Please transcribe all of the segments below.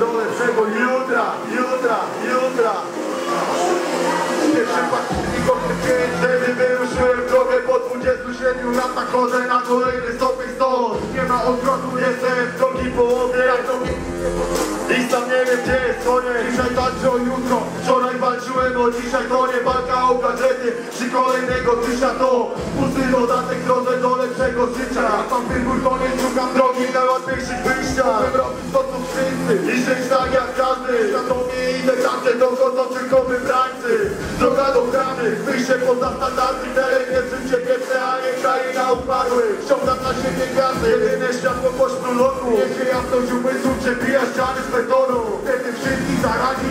jutra, jutra, jutra. Pierwszy października wtedy wyruszyłem w drogę po 27 latach chodzę na kolejny stopień stąd. Nie ma odwrotu, jestem w drogi połowie. I sam nie wiem gdzie jest koniec. Dzisiaj tańczę o jutro, wczoraj walczyłem o dzisiaj To nie walka o gadżety, czy kolejnego tysia To pusty dodatek drodze do lepszego życia. Mam wybór, to nie szukam drogi najłatwiejszych wyjścia. Chcę robić to co wszyscy. I żyć tak jak każdy. Świadomie idę tam gdzie dochodzą tylko wybrańcy. Droga do bramy, wyjście poza standardy. Teren jest życie piękne, a nie kraina umarłych Ściągam na siebie gwiazdy, jedyne światło pośród lotu. Jeśli jasność umysłu przebija ściany z betonu. Wtedy wszystkich zarazi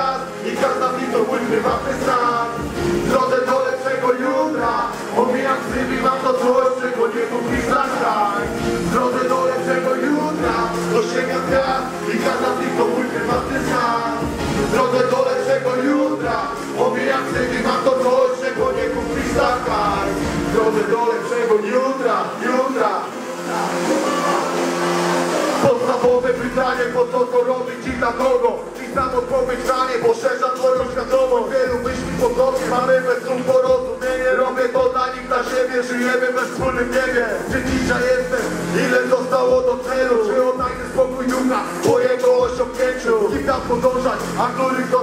Gwiazd i każda z nich to mój prywatny stan drodze do lepszego jutra Omijam krzywi, mam to coś, Podstawowe pytanie, po co to robić i dla kogo? I sam odpowiedź na nie poszerza twoją świadomość Wielu myśli podobnie, mamy bez słów porozumienie Robię to dla nich, dla siebie, żyjemy we wspólnym niebie Czy dzisiaj jestem? Ile zostało do celu? Czy odnajdę spokój ducha po jego osiągnięciu? Kim tam podążać, a których zostawić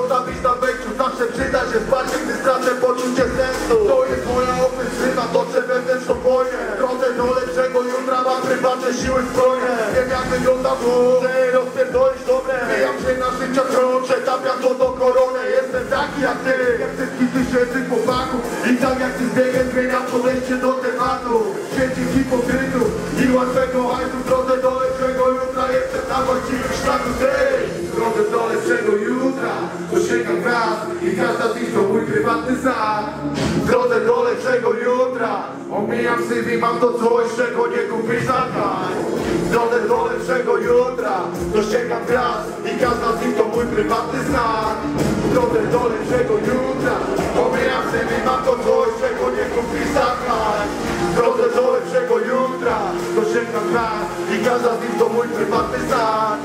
chcę rozpierdolić dobre. Mijam się na życia tron, przetapiam to do koronę Jestem taki jak ty, jak wszystkich tysięcy chłopaków. I tak jak ty z biegiem zmieniam podejście do tematu. Święcich hipokrytów i łatwego hajsu W drodze do lepszego jutra. Jestem na właściwym szlaku tej. Drodze do lepszego jutra. Dosięgam gwiazd I każda z nich to mój prywatny znak. Drodze do lepszego jutra. Omijam syf i mam to coś, czego nie kupisz za W drodze do lepszego jutra. Dosięgam gwiazd i każda z nich to mój prywatny znak. Drodze do lepszego jutra. Omijam syf i mam to coś, czego nie kupisz za hajs W drodze do lepszego jutra Dosięgam gwiazd i każda z nich to mój prywatny znak.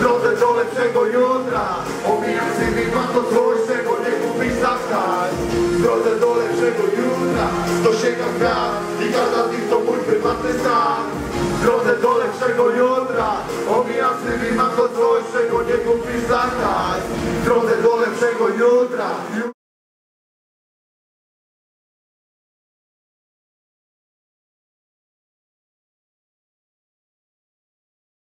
Drodze do lepszego jutra. Omijam syf i mam to coś, czego nie kupisz za hajs W drodze do lepszego jutra Dosięgam gwiazd i każda z nich to mój prywatny stan Lepszego jutra. Omijam mam to coś, czego nie kupisz za hajs W drodze do lepszego jutra